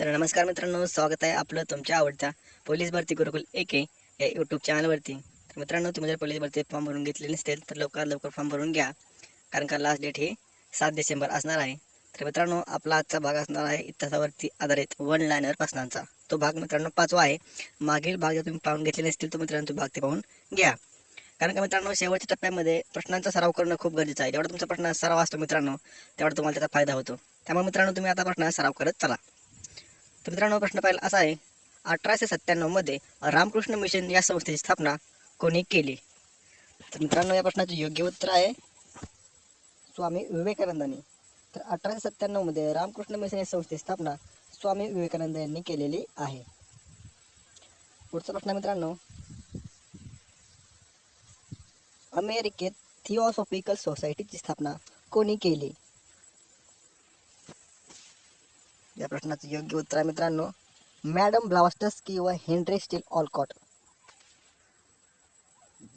तर नमस्कार मित्रांनो स्वागत आहे आपलं तुमच्या आवडत्या पोलीस भरती गुरुकुल एक या यूट्यूब चॅनलवरती तर मित्रांनो तुम्ही जर पोलीस भरती फॉर्म भरून घेतले नसतील तर लवकरात लवकर फॉर्म भरून घ्या कारण का लास्ट डेट हे सात डिसेंबर असणार आहे. तर मित्रांनो आपला आजचा भाग असणार आहे इतिहासावरती आधारित वन लायनर प्रश्नांचा. तो भाग मित्रांनो पाचवा आहे. मागील भाग जर तुम्ही पाहून घेतले नसतील तर मित्रांनो तो भाग ते पाहून घ्या. कारण का मित्रांनो शेवटच्या टप्प्यामध्ये प्रश्नांचा सराव करणं खूप गरजेचं आहे. जेवढा तुमचा प्रश्न सराव असतो मित्रांनो तेवढा तुम्हाला त्याचा फायदा होतो. त्यामुळे मित्रांनो तुम्ही आता प्रश्न सराव करत चला. तर मित्रांनो प्रश्न पहिला असा आहे. अठराशे सत्त्याण्णवमध्ये रामकृष्ण मिशन या संस्थेची स्थापना कोणी केली? तर मित्रांनो या प्रश्नाचे योग्य उत्तर आहे स्वामी विवेकानंदांनी. तर अठराशे सत्त्याण्णवमध्ये रामकृष्ण मिशन या संस्थेची स्थापना स्वामी विवेकानंद यांनी केलेली आहे. पुढचा प्रश्न मित्रांनो. अमेरिकेत थिओसॉफिकल सोसायटीची स्थापना कोणी केली? या प्रश्नाचं योग्य उत्तर आहे मित्रांनो. मॅडम ब्लास्टस व हेनरी स्टील ऑलकॉट.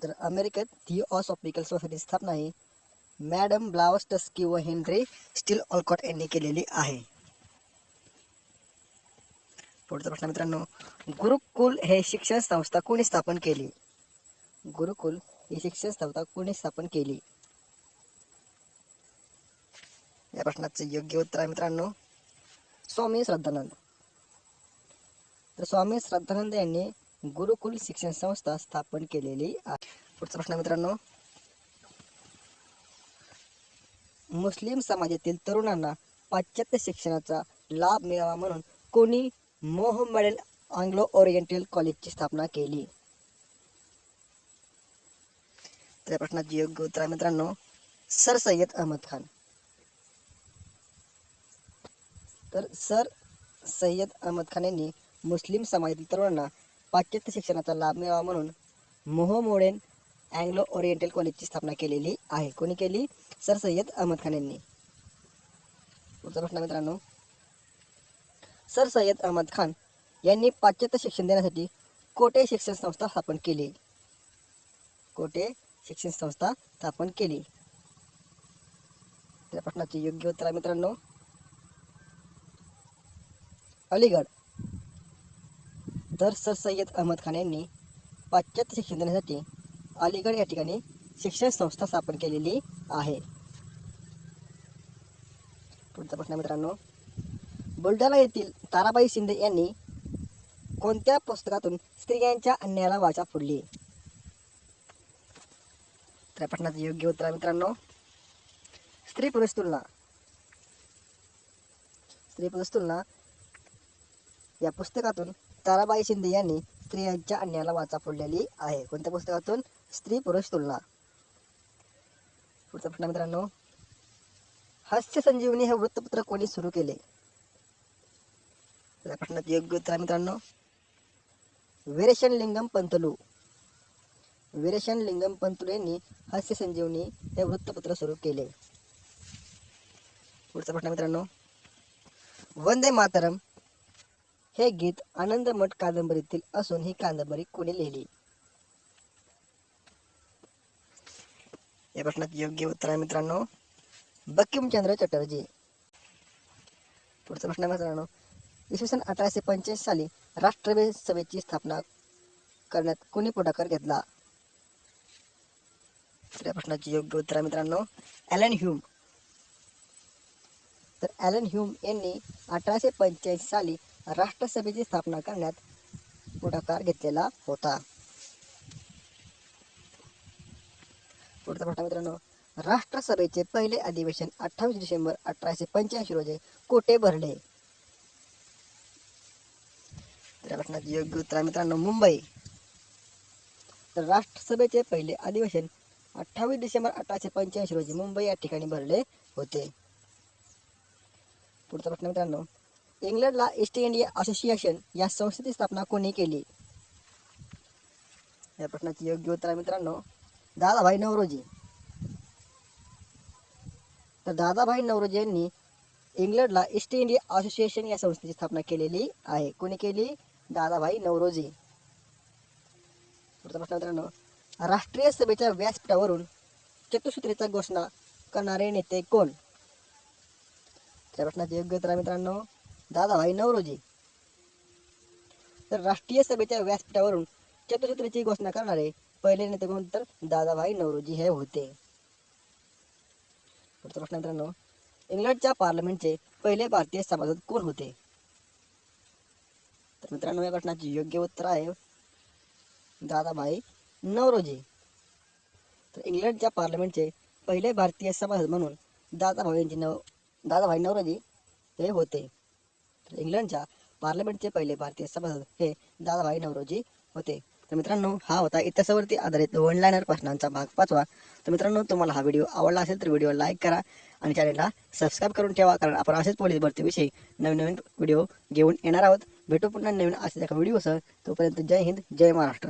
तर अमेरिकेत थिओसॉफिकल सोसायटी स्थापना ही मॅडम ब्लावस्टस्की व हेनरी स्टील ऑलकॉट यांनी केलेली आहे. पुढचा प्रश्न मित्रांनो. गुरुकुल हे शिक्षण संस्था कोणी स्थापन केली? गुरुकुल ही शिक्षण संस्था कोणी स्थापन केली? या प्रश्नाचं योग्य उत्तर आहे मित्रांनो. स्वामी श्रद्धानंद. तर स्वामी श्रद्धानंद यांनी गुरुकुल शिक्षण संस्था स्थापन केलेली आहे. पुढचा प्रश्न मित्रांनो. मुस्लिम समाजातील तरुणांना पाश्चात्य शिक्षणाचा लाभ मिळावा म्हणून कोणी मोहम्मडेल आंग्लो ओरिएंटल कॉलेजची स्थापना केली. तर प्रश्नाची प्रश्नाचे योग्य उत्तर मित्रांनो सर सय्यद अहमद खान. तर सर सय्यद अहमद खान यांनी मुस्लिम समाजातील तरुणांना पाश्चात्य शिक्षणाचा लाभ मिळावा म्हणून मोहमोडेन अँग्लो ओरिएंटल कॉलेजची स्थापना केलेली आहे. कोणी केली? सर सय्यद अहमद खान यांनी. पुढचा प्रश्न मित्रांनो. सर सय्यद अहमद खान यांनी पाश्चात्य शिक्षण देण्यासाठी कोटे शिक्षण संस्था स्थापन केली. कोटे शिक्षण संस्था स्थापन केली. त्या प्रश्नाचे योग्य उत्तर मित्रांनो. अलीगड तर सर सय्यद अहमद खान यांनी पाश्चात्य शिक्षण देण्यासाठी अलीगड या ठिकाणी शिक्षण संस्था स्थापन केलेली आहे. पुढचा प्रश्न मित्रांनो बुलढाणा येथील ताराबाई शिंदे यांनी कोणत्या पुस्तकातून स्त्रियांच्या अन्यायाला वाचा फोडली? त्या प्रश्नाचं योग्य उत्तर आहे मित्रांनो स्त्री पुरुष तुलना. स्त्री पुरुष तुलना या पुस्तकातून ताराबाई शिंदे यांनी स्त्रियांच्या अन्यायाला वाचा फोडलेली आहे. कोणत्या पुस्तकातून? स्त्री पुरुष तुलना. पुढचा प्रश्न मित्रांनो हास्य संजीवनी हे वृत्तपत्र कोणी सुरू केले? या प्रश्नाचे योग्य उत्तर मित्रांनो वीरेशन लिंगम पंतलू. वीरेशन लिंगम पंतलू यांनी हास्य संजीवनी हे वृत्तपत्र सुरू केले. पुढचा प्रश्न मित्रांनो वंदे मातरम हे गीत आनंदमठ कादंबरीतील असून ही कादंबरी कोणी लिहिली? या प्रश्नात योग्य उत्तर आहे मित्रांनो. बंकिमचंद्र चटर्जी. पुढचा प्रश्न मित्रांनो. इसवी सन अठराशे पंच्याऐंशी साली राष्ट्रीय सभेची स्थापना करण्यात कोणी पुढाकार घेतला? तर या प्रश्नाचे योग्य उत्तर आहे मित्रांनो ॲलन ह्यूम. तर ॲलन ह्यूम यांनी अठराशे पंच्याऐंशी साली राष्ट्रसभेची स्थापना करण्यात पुढाकार घेतलेला होता. पुढचा प्रश्न मित्रांनो राष्ट्रसभेचे पहिले अधिवेशन अठ्ठावीस डिसेंबर अठराशे पंच्याऐंशी रोजी कोठे भरले? प्रश्नाचे योग्य उत्तर मित्रांनो मुंबई. तर राष्ट्रसभेचे पहिले अधिवेशन अठ्ठावीस डिसेंबर अठराशे पंच्याऐंशी रोजी मुंबई या ठिकाणी भरले होते. पुढचा प्रश्न मित्रांनो इंग्लंडला ईस्ट इंडिया असोसिएशन या संस्थेची स्थापना कोणी केली? या प्रश्नाची योग्य उत्तर आहे मित्रांनो दादाभाई नवरोजी. तर दादाभाई नवरोजी यांनी इंग्लंडला ईस्ट इंडिया असोसिएशन या संस्थेची स्थापना केलेली आहे. कोणी केली? दादाभाई नवरोजी. पुढचा प्रश्न मित्रांनो राष्ट्रीय सभेच्या व्यासपीठावरून चतुसूत्रीचा घोषणा करणारे नेते कोण? त्या प्रश्नाचे योग्य उत्तर आहे मित्रांनो दादाभाई नवरोजी. तर राष्ट्रीय सभेच्या व्यासपीठावरून चतुसूत्रीची घोषणा करणारे पहिले नेते कोण तर दादाभाई नवरोजी हे होते. पुढचा प्रश्न मित्रांनो इंग्लंडच्या पार्लमेंटचे पहिले भारतीय सभासद कोण होते? तर मित्रांनो या प्रश्नाचे योग्य उत्तर आहे दादाभाई नवरोजी. तर इंग्लंडच्या पार्लमेंटचे पहिले भारतीय सभासद म्हणून दादाभाई यांचे नव दादाभाई नवरोजी हे होते. इंग्लंडच्या पार्लमेंटचे पहिले भारतीय सभासद हे दादाभाई नवरोजी होते. तर मित्रांनो हा होता इतिहासावरती आधारित वन लाईनर प्रश्नांचा भाग पाचवा. तर मित्रांनो तुम्हाला हा व्हिडिओ आवडला असेल तर व्हिडिओ लाईक करा आणि चॅनलला सबस्क्राईब करून ठेवा कारण आपण असेच पोलीस भरतीविषयी नवीन नवीन व्हिडिओ घेऊन येणार आहोत. भेटू पुन्हा नवीन असेच एका व्हिडिओसह तोपर्यंत जय हिंद जय महाराष्ट्र.